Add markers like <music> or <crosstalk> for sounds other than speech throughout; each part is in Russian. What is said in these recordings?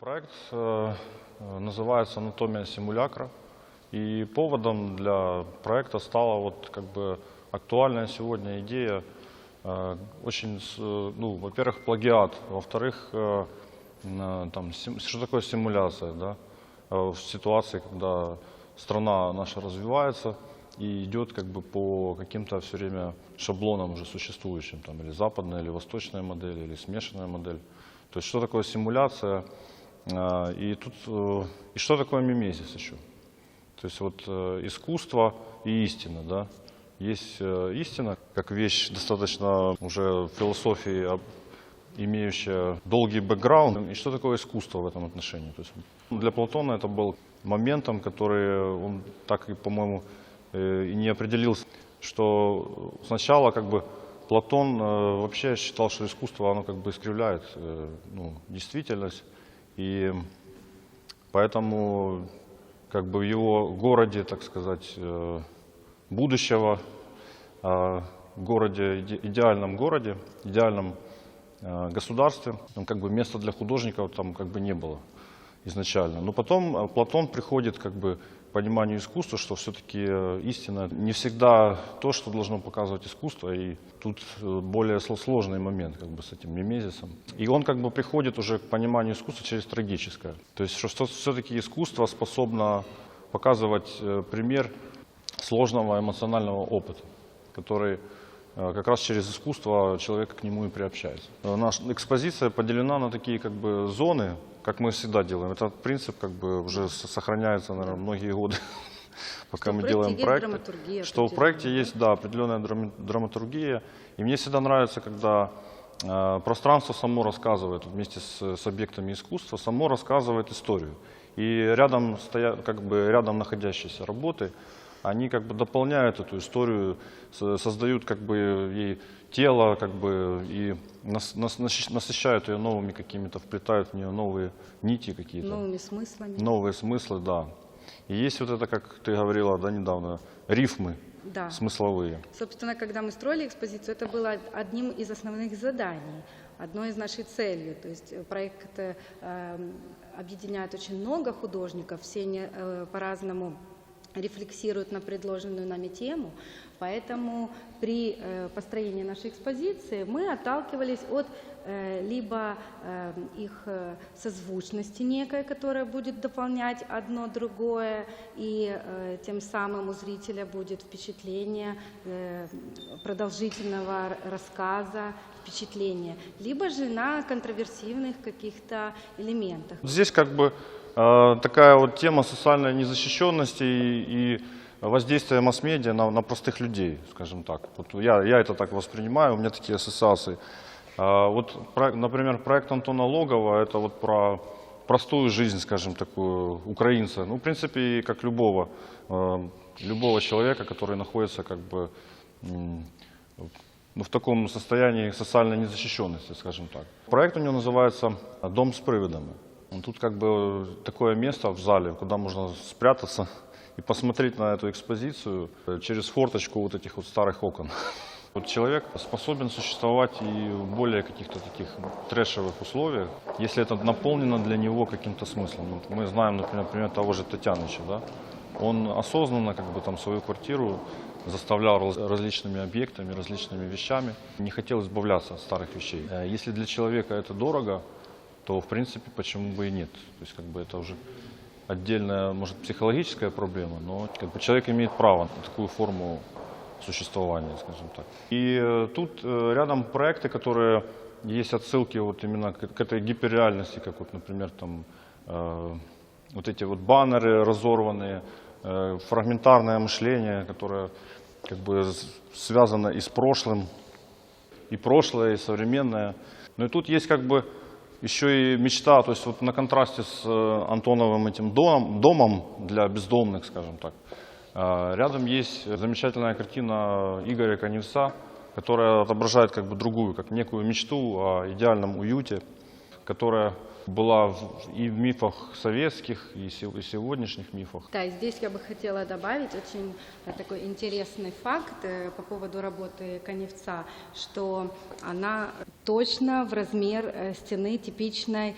Проект называется «Анатомия симулякра». И поводом для проекта стала вот как бы актуальная сегодня идея, очень, ну, во-первых, плагиат, во-вторых, там, что такое симуляция, да, в ситуации, когда страна наша развивается и идет как бы по каким-то все время шаблонам уже существующим, там, или западная, или восточная модель, или смешанная модель. То есть что такое симуляция, и тут, э, и что такое мимезис еще. То есть вот э, искусство и истина, да. Есть э, истина, как вещь достаточно уже философии об- имеющая долгий бэкграунд. И что такое искусство в этом отношении? То есть для Платона это был моментом, который он так по-моему, и не определился, что сначала как бы Платон вообще считал, что искусство оно как бы искривляет ну, действительность, и поэтому как бы в его городе, так сказать, э, будущего, э, городе, иде- идеальном городе, идеальном э, государстве, там как бы места для художников там как бы не было изначально. Но потом Платон приходит как бы пониманию искусства, что все-таки истина не всегда то, что должно показывать искусство, и тут э, более сло- сложный момент как бы с этим мимезисом. И он как бы приходит уже к пониманию искусства через трагическое. То есть что все-таки искусство способно показывать э, пример сложного эмоционального опыта, который э, как раз через искусство человек к нему и приобщается. Э, Наша экспозиция поделена на такие как бы зоны, как мы всегда делаем. Этот принцип как бы уже сохраняется, наверное, многие годы, <laughs> пока Что мы делаем драматургия Что в проекте есть, да, определенная драма- драматургия. И мне всегда нравится, когда э, пространство само рассказывает вместе с, с объектами искусства, само рассказывает историю. И рядом стоят, как бы рядом находящиеся работы, они как бы дополняют эту историю, со- создают как бы ей тело, как бы и нас- нас- насыщ- насыщают ее новыми какими-то, вплетают в нее новые нити какие-то новыми смыслами. новые смыслы, да. И есть вот это, как ты говорила, да, недавно, рифмы Да. смысловые. Собственно, когда мы строили экспозицию, это было одним из основных заданий, одной из нашей целей. То есть э, проект э, эм, объединяет очень много художников, все они э, по-разному рефлексируют на предложенную нами тему, поэтому при э, построении нашей экспозиции мы отталкивались от э, либо э, их созвучности некой, которая будет дополнять одно другое, и тем самым у зрителя будет впечатление продолжительного рассказа, впечатление, либо же на контроверсивных каких-то элементах. Здесь как бы такая вот тема социальной незащищенности и, и воздействия масс-медиа на, на простых людей, скажем так. Вот я, я это так воспринимаю, у меня такие ассоциации. А вот, например, проект Антона Логова, это вот про простую жизнь, скажем, такую, украинца. Ну, в принципе, как любого, э, любого человека, который находится как бы в таком состоянии социальной незащищенности, скажем так. Проект у него называется «Дом с приводами». Ну, Тут как бы такое место в зале, куда можно спрятаться <laughs> и посмотреть на эту экспозицию через форточку вот этих вот старых окон. <laughs> Вот человек способен существовать и в более каких-то таких трэшевых условиях, если это наполнено для него каким-то смыслом. Вот мы знаем, например, пример того же Татьяныча, да? Он осознанно как бы там свою квартиру заставлял раз- различными объектами, различными вещами, не хотел избавляться от старых вещей. Э, Если для человека это дорого, то в принципе почему бы и нет. То есть как бы это уже отдельная, может, психологическая проблема, но как бы человек имеет право на такую форму существования, скажем так. И э, тут э, рядом проекты, которые есть отсылки вот именно к, к этой гиперреальности, как вот, например, там э, вот эти вот баннеры разорванные, э, фрагментарное мышление, которое как бы связано и с прошлым, и прошлое, и современное. Но и тут есть как бы еще и мечта, то есть вот на контрасте с э, Антоновым этим домом, домом для бездомных, скажем так. э, Рядом есть замечательная картина Игоря Коневца, которая отображает как бы другую, как некую мечту о идеальном уюте, которая была и в мифах советских, и се- и сегодняшних мифах. Да, здесь я бы хотела добавить очень э, такой интересный факт э, по поводу работы Коневца, что она точно в размер э, стены типичной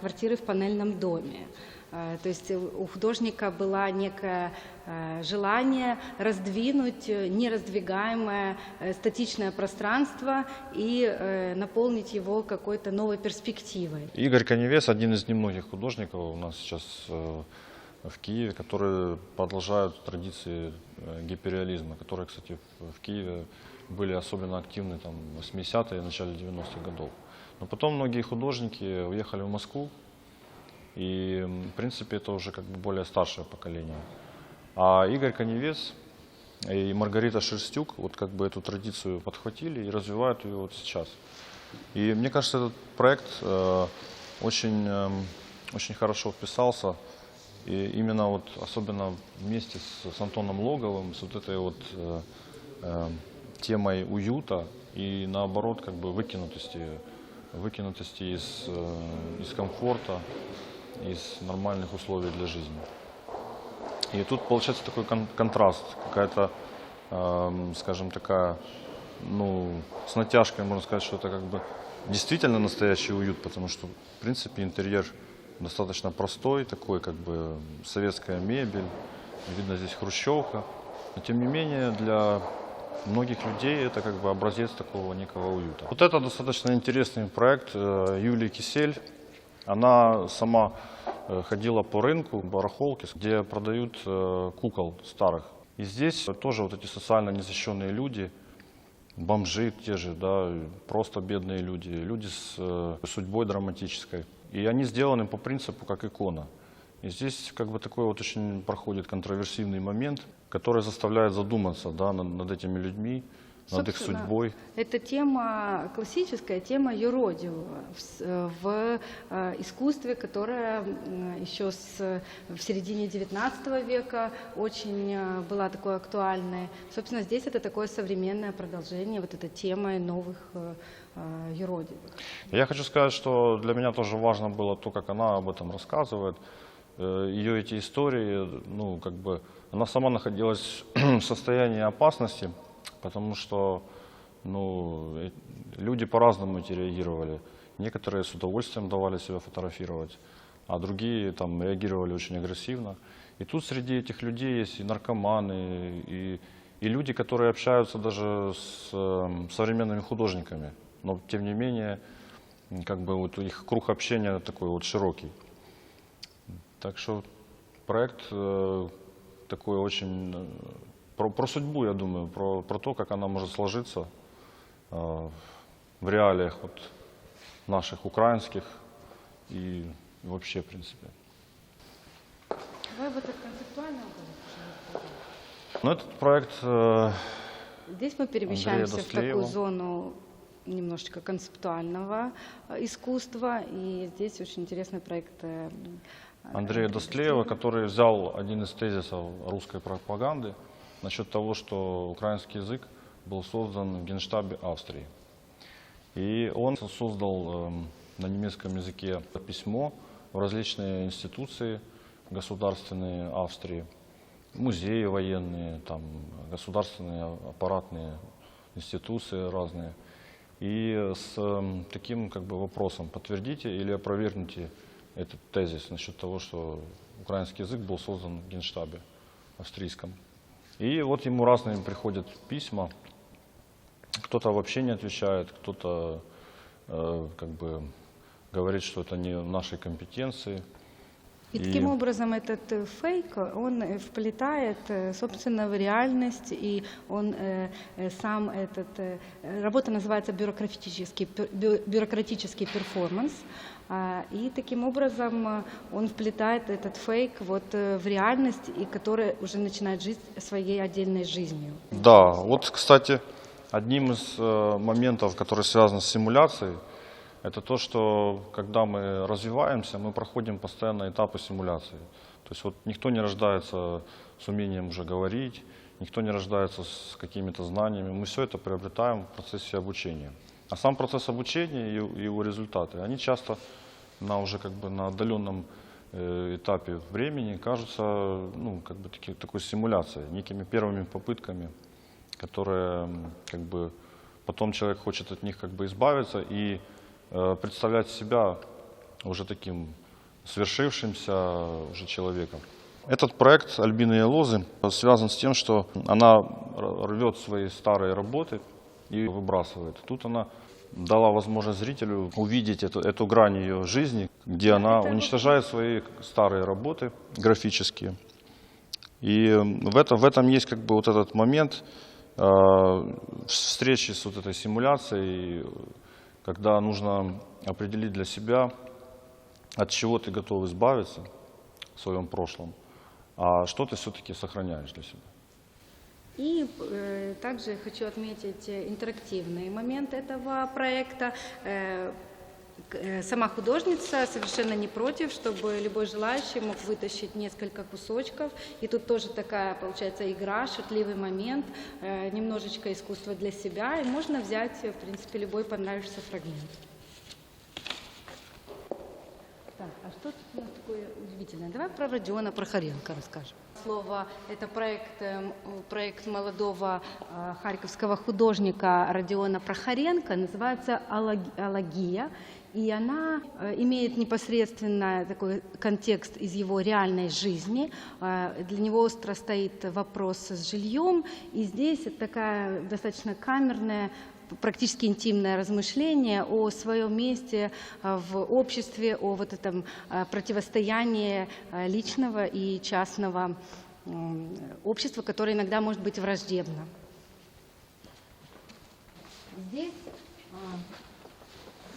квартиры в панельном доме. Э, То есть у художника было некое э, желание раздвинуть э, нераздвигаемое статичное пространство и наполнить его какой-то новой перспективой. Игорь Коневес один из немногих художников у нас сейчас в Киеве, которые продолжают традиции гиперреализма, которые, кстати, в Киеве были особенно активны там, в 80-е и начале 90-х годов. Но потом многие художники уехали в Москву, и, в принципе, это уже как бы более старшее поколение. А Игорь Коневец и Маргарита Шерстюк вот как бы эту традицию подхватили и развивают ее вот сейчас. И мне кажется, этот проект э, очень, эм, очень хорошо вписался. И именно вот, особенно вместе с, с Антоном Логовым, с вот этой вот э, э, темой уюта и наоборот как бы выкинутости, выкинутости из, э, из комфорта, из нормальных условий для жизни. И тут получается такой кон- контраст, какая-то, эм, скажем, такая, ну, с натяжкой можно сказать, что это как бы действительно настоящий уют, потому что, в принципе, интерьер достаточно простой, такой как бы советская мебель, видно здесь хрущевка, но тем не менее для многих людей это как бы образец такого некого уюта. Вот это достаточно интересный проект э, Юлии Кисель. Она сама э, ходила по рынку, барахолке, где продают э, кукол старых. И здесь тоже вот эти социально незащищенные люди, бомжи те же, да, просто бедные люди, люди с э, судьбой драматической. И они сделаны по принципу как икона. И здесь как бы такой вот очень проходит контроверсивный момент, который заставляет задуматься да, над, над этими людьми, над их судьбой. Это тема, классическая тема юродивого в, в э, искусстве, которое еще с, в середине XIX века очень э, была такой актуальной. Собственно, здесь это такое современное продолжение вот этой темы новых э, юродивых. Я хочу сказать, что для меня тоже важно было то, как она об этом рассказывает. Ее эти истории, ну, как бы, она сама находилась <clears throat> в состоянии опасности, потому что, ну, э, люди по-разному эти реагировали. Некоторые с удовольствием давали себя фотографировать, а другие там реагировали очень агрессивно. И тут среди этих людей есть и наркоманы, и, и люди, которые общаются даже с э, современными художниками. Но тем не менее, как бы вот их круг общения такой вот широкий. Так что проект э, такой очень э, про, про судьбу, я думаю, про, про то, как она может сложиться э, в реалиях вот наших украинских и вообще, в принципе. Давай в этот концептуальный угол. Но этот проект э, Здесь мы перемещаемся в такую зону немножечко концептуального э, искусства, и здесь очень интересный проект э, Андрея Достлеева, который взял один из тезисов русской пропаганды насчет того, что украинский язык был создан в Генштабе Австрии. И он создал эм, на немецком языке письмо в различные институции государственные Австрии, музеи военные, там, государственные аппаратные институции разные. И с эм, таким как бы, вопросом подтвердите или опровергните этот тезис насчет того, что украинский язык был создан в Генштабе австрийском. И вот ему разные приходят письма, кто-то вообще не отвечает, кто-то э, как бы говорит, что это не в нашей компетенции. И таким образом этот э, фейк, он э, вплетает, э, собственно, в реальность, и он э, сам этот... э, Работа называется бюрократический, бю- бюрократический перформанс, а, и таким образом он вплетает этот фейк вот в реальность, и которая уже начинает жить своей отдельной жизнью. Да, вот, кстати, одним из моментов, который связан с симуляцией, это то, что когда мы развиваемся, мы проходим постоянно этапы симуляции. То есть вот никто не рождается с умением уже говорить, никто не рождается с какими-то знаниями. Мы все это приобретаем в процессе обучения. А сам процесс обучения и его результаты, они часто на уже как бы на отдаленном э, этапе времени кажутся ну, как бы таки, такой симуляцией, некими первыми попытками, которые как бы потом человек хочет от них как бы избавиться и представлять себя уже таким свершившимся уже человеком. Этот проект Альбины и Лозы связан с тем, что она рвет свои старые работы и выбрасывает. Тут она дала возможность зрителю увидеть эту, эту грань ее жизни, где она уничтожает свои старые работы графические. И в этом, в этом есть как бы вот этот момент э, встречи с вот этой симуляцией, когда нужно определить для себя, от чего ты готов избавиться в своем прошлом, а что ты все-таки сохраняешь для себя. И э, также хочу отметить э, интерактивный момент этого проекта. Э, Сама художница совершенно не против, чтобы любой желающий мог вытащить несколько кусочков. И тут тоже такая, получается, игра, шутливый момент, э, немножечко искусства для себя. И можно взять, э, в принципе, любой понравившийся фрагмент. Так, а что тут у нас такое удивительное? Давай про Родиона Прохоренко расскажем. Слово – это проект, эм, проект молодого э, харьковского художника Родиона Прохоренко, называется «Алаг- «Алагия». И она э, имеет непосредственно такой контекст из его реальной жизни. Э, Для него остро стоит вопрос с жильем. И здесь это такая достаточно камерная практически интимное размышление о своем месте а, в обществе, о вот этом противостоянии личного и частного общества, которое иногда может быть враждебно. Здесь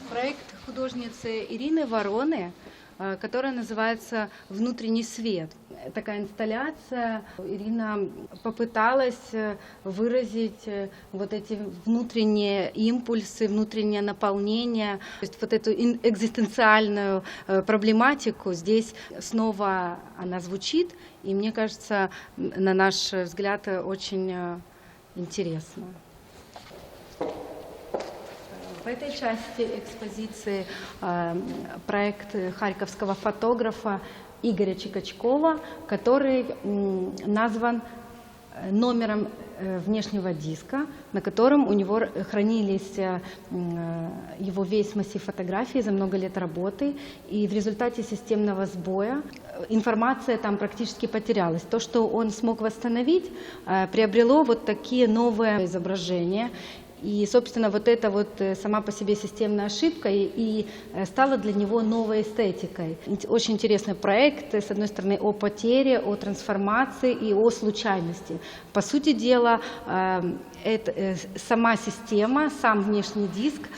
проект художницы Ирины Вороны, а, которая называется «Внутренний свет». Такая инсталляция. Ирина попыталась э, выразить э, вот эти внутренние импульсы, внутреннее наполнение, то есть вот эту экзистенциальную э, проблематику. Здесь снова она звучит, и мне кажется, на наш взгляд, э, очень э, интересно. В этой части экспозиции э, проект харьковского фотографа Игоря Чикачкова, который назван э, номером э, внешнего диска, на котором у него хранились его весь массив фотографий за много лет работы. И в результате системного сбоя информация там практически потерялась. То, что он смог восстановить, приобрело вот такие новые изображения. И, собственно, вот эта вот э, сама по себе системная ошибка и, и, э, стала для него новой эстетикой. Очень интересный проект, э, с одной стороны, о потере, о трансформации и о случайности. По сути дела, это, сама система, сам внешний диск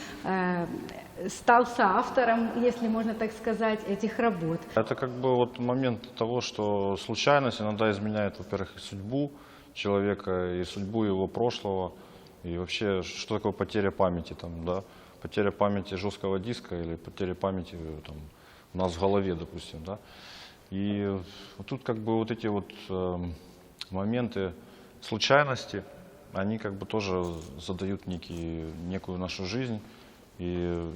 стал соавтором, если можно так сказать, этих работ. Это как бы вот момент того, что случайность иногда изменяет, во-первых, судьбу человека, и судьбу его прошлого, и вообще, что такое потеря памяти, там, да, потеря памяти жесткого диска или потеря памяти э, там, у нас в голове, допустим, да. И тут как бы вот эти вот эм, моменты случайности, они как бы тоже задают некий, некую нашу жизнь. И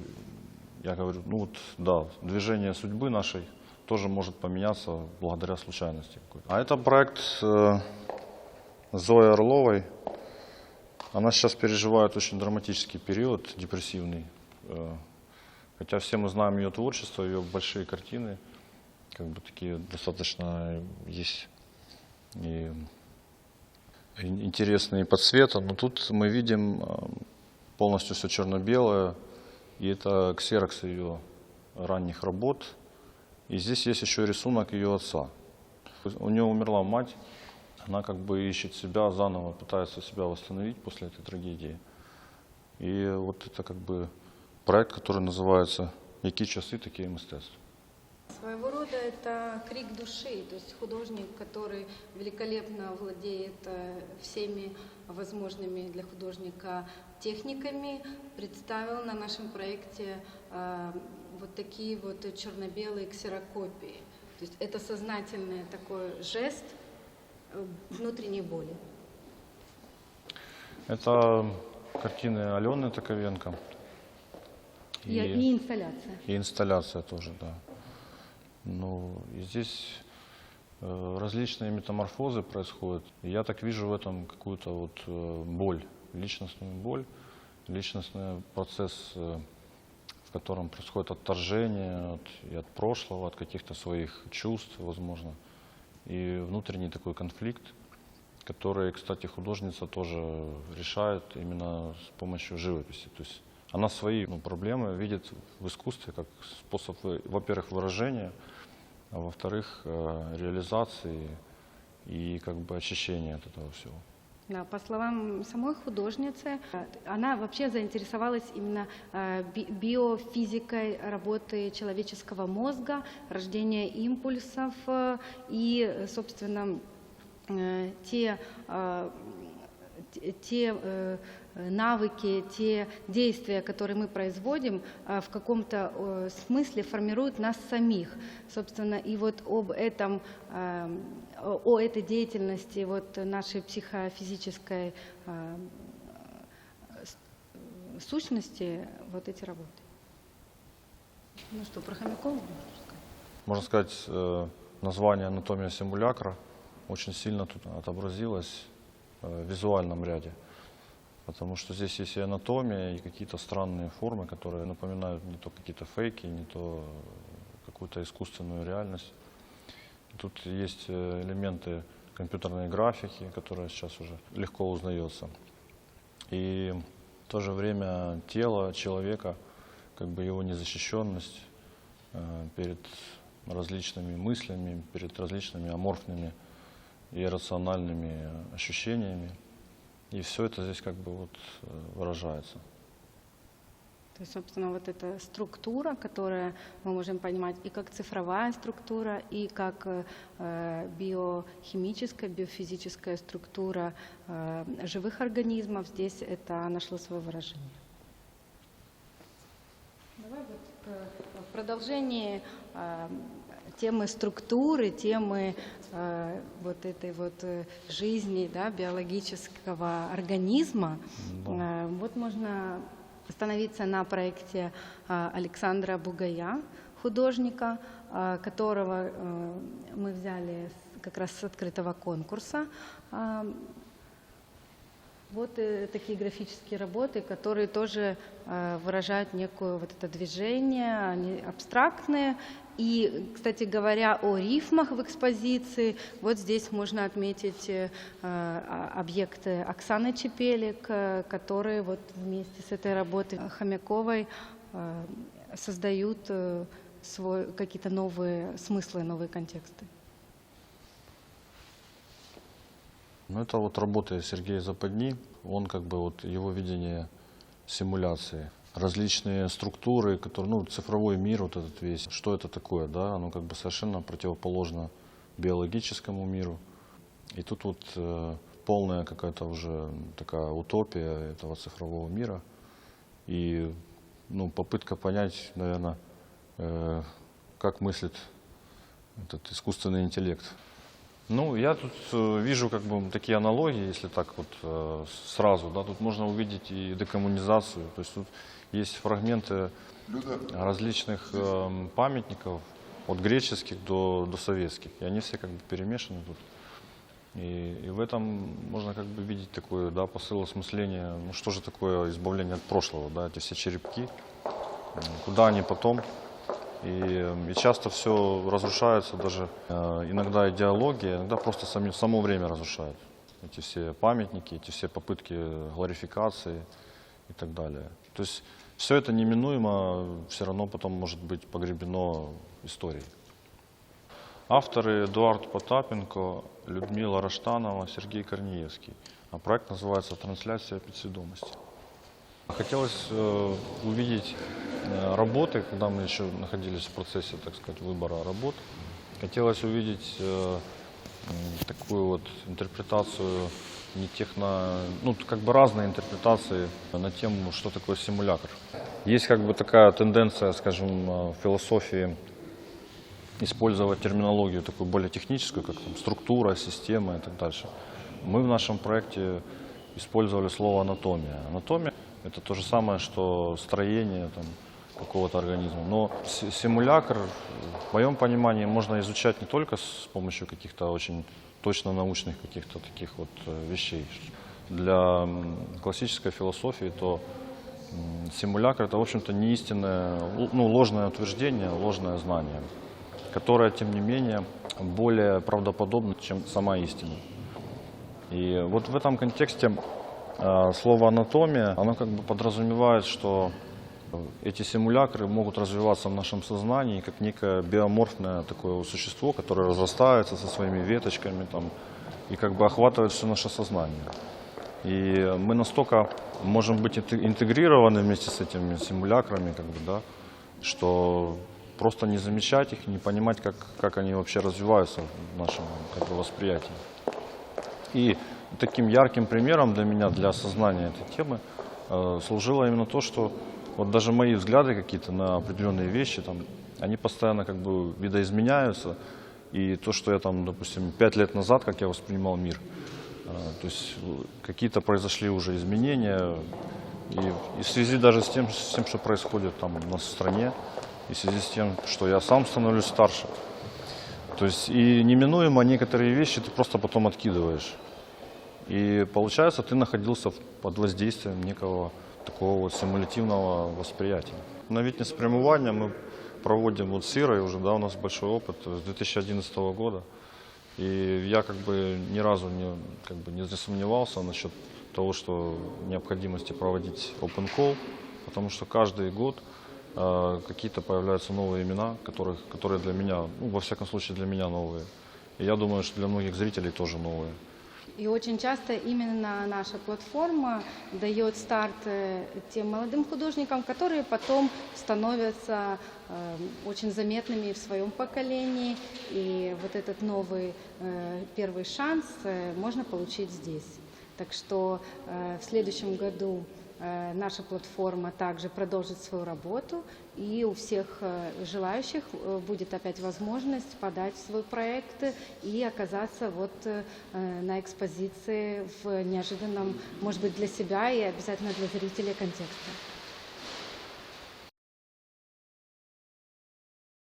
я говорю, ну вот, да, движение судьбы нашей тоже может поменяться благодаря случайности. А это проект э, Зои Орловой. Она сейчас переживает очень драматический период, депрессивный. Э, Хотя все мы знаем ее творчество, ее большие картины, как бы такие достаточно есть и ин- интересные по цвету, но тут мы видим э, полностью все черно-белое, и это ксерокс ее ранних работ. И здесь есть еще рисунок ее отца. У нее умерла мать, она как бы ищет себя заново, пытается себя восстановить после этой трагедии. И вот это как бы проект, который называется «Які часи, такі і мистецтво». Своего рода это крик души, то есть художник, который великолепно владеет э, всеми возможными для художника техниками, представил на нашем проекте э, вот такие вот черно-белые ксерокопии. То есть это сознательный такой жест э, внутренней боли. Это картины Алены Таковенко. И, и инсталляция. И инсталляция тоже, да. Ну, и здесь э, различные метаморфозы происходят. И я так вижу в этом какую-то вот э, боль, личностную боль, личностный процесс, э, в котором происходит отторжение от, и от прошлого, от каких-то своих чувств, возможно, и внутренний такой конфликт, который, кстати, художница тоже решает именно с помощью живописи. То есть она свои ну, проблемы видит в искусстве как способ, вы- во-первых, выражения, а во-вторых, э, реализации и как бы очищения от этого всего. По словам самой художницы, она вообще заинтересовалась именно э, би- биофизикой работы человеческого мозга, рождения импульсов э, и, собственно, э, те, те- навыки, те действия, которые мы производим, в каком-то смысле формируют нас самих. Собственно, и вот об этом, о о этой деятельности вот нашей психофизической э, э, сущности вот эти работы. Ну что, про Хомякова? можно сказать? Можно сказать, э, название «Анатомия симулякра» очень сильно тут отобразилось э, в визуальном ряде. Потому что здесь есть и анатомия, и какие-то странные формы, которые напоминают не то какие-то фейки, не то э, какую-то искусственную реальность. Тут есть э, элементы компьютерной графики, которая сейчас уже легко узнается. И в то же время тело человека, как бы его незащищенность э, перед различными мыслями, перед различными аморфными и рациональными ощущениями. И все это здесь как бы вот э, выражается. То есть, собственно, вот эта структура, которую мы можем понимать и как цифровая структура, и как э, э, биохимическая, биофизическая структура э, живых организмов, здесь это нашло свое выражение. Давай вот к- в продолжении э, темы структуры, темы э, вот этой вот э, жизни да, биологического организма. Э, Вот можно остановиться на проекте э, Александра Бугая, художника, э, которого э, мы взяли как раз с открытого конкурса. А, вот э, такие графические работы, которые тоже э, выражают некое вот это движение, они абстрактные. И, кстати говоря, о рифмах в экспозиции, вот здесь можно отметить э, а- объекты Оксаны Чепелик, э, которые вот вместе с этой работой Хомяковой э, создают какие-то новые смыслы, новые контексты. Ну, это вот работа Сергея Западни. Он как бы вот его видение симуляции. Различные структуры, которые, ну, цифровой мир вот этот весь, что это такое, да, оно как бы совершенно противоположно биологическому миру. И тут вот э, полная какая-то уже такая утопия этого цифрового мира. И, ну, попытка понять, наверное, э, как мыслит этот искусственный интеллект. Ну, я тут э, вижу как бы такие аналогии, если так вот э, сразу, да, тут можно увидеть и декоммунизацию, то есть тут есть фрагменты различных эм, памятников, от греческих до, до советских, и они все как бы перемешаны тут. И, и в этом можно как бы видеть такой да, посыл осмысления, ну что же такое избавление от прошлого, да, эти все черепки, куда они потом, и, и часто все разрушается, даже э, иногда идеология, иногда просто сами, само время разрушает. Эти все памятники, эти все попытки глорификации и так далее. То есть все это неминуемо все равно потом может быть погребено историей. Авторы Эдуард Потапенко, Людмила Раштанова, Сергей Корнеевский. А проект называется «Трансляция подсведомости». Хотелось э, увидеть э, работы, когда мы еще находились в процессе, так сказать, выбора работ. Хотелось увидеть э, такую вот интерпретацию не техно, ну как бы разные интерпретации на тему, что такое симулятор. Есть как бы такая тенденция, скажем, э, в философии использовать терминологию такую более техническую, как там, структура, система и так дальше. Мы в нашем проекте использовали слово анатомия. Анатомия – это то же самое, что строение, какого-то организма. Но си- симулякр, в моем понимании, можно изучать не только с помощью каких-то очень точно научных каких-то таких вот э, вещей. Для классической философии то м, симулякр это, в общем-то, не истинное, ну, ложное утверждение, ложное знание, которое, тем не менее, более правдоподобно, чем сама истина. И вот в этом контексте слово анатомия, оно как бы подразумевает, что эти симулякры могут развиваться в нашем сознании как некое биоморфное такое существо, которое разрастается со своими веточками там, и как бы охватывает все наше сознание. И мы настолько можем быть инте- интегрированы вместе с этими симулякрами, как бы, да, что просто не замечать их, не понимать, как, как они вообще развиваются в нашем как бы, восприятии. И таким ярким примером для меня, для осознания этой темы, э, служило именно то, что вот даже мои взгляды какие-то на определенные вещи, там, они постоянно как бы видоизменяются. И то, что я там, допустим, пять лет назад, как я воспринимал мир, э, то есть э, какие-то произошли уже изменения, и, и в связи даже с тем, с тем, что происходит там у нас в стране, и в связи с тем, что я сам становлюсь старше. То есть и неминуемо некоторые вещи ты просто потом откидываешь. И получается, ты находился под воздействием некого такого вот симулятивного восприятия. На Витне спрямования мы проводим вот с Ирой уже, да, у нас большой опыт с 2011 года. И я как бы ни разу не, как бы не засомневался насчет того, что необходимости проводить open call, потому что каждый год э, какие-то появляются новые имена, которых, которые для меня, ну, во всяком случае для меня новые. И я думаю, что для многих зрителей тоже новые. И очень часто именно наша платформа дает старт э, тем молодым художникам, которые потом становятся э, очень заметными в своем поколении. И вот этот новый э, первый шанс можно получить здесь. Так что в следующем году наша платформа также продолжит свою работу, и у всех э, желающих э, будет опять возможность подать свой проект и оказаться вот э, на экспозиции в неожиданном, может быть, для себя и обязательно для зрителей контексте.